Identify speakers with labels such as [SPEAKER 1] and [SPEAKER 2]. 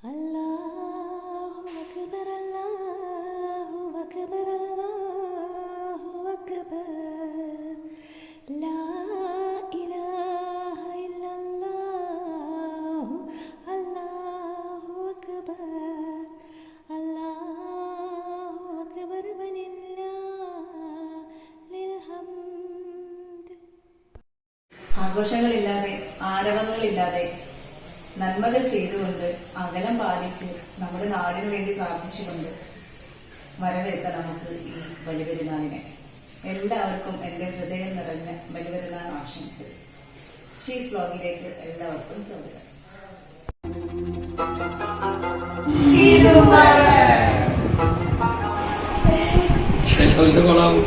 [SPEAKER 1] അല്ലാഹു അക്ബർ അല്ലാഹു അക്ബർ ലാ ഇലാഹ അല്ലാഹു അക്ബർ. അല്ലാഹു അക്ബർ
[SPEAKER 2] ആഘോഷങ്ങളില്ലാതെ ആരവങ്ങളില്ലാതെ നന്മകൾ ചെയ്തുകൊണ്ട് അകലം പാലിച്ച് നമ്മുടെ നാടിനു വേണ്ടി പ്രാർത്ഥിച്ചുകൊണ്ട് വരവേൽക്കാം നമുക്ക് ഈ ബലിപെരുന്നാളിനെ. എല്ലാവർക്കും എന്റെ ഹൃദയം നിറഞ്ഞ ബലിപെരുന്നാൾ ആശംസ ഷീസ് ബ്ലോഗിലേക്ക് എല്ലാവർക്കും സ്വാഗതം.
[SPEAKER 3] ഇത് കൊളാവും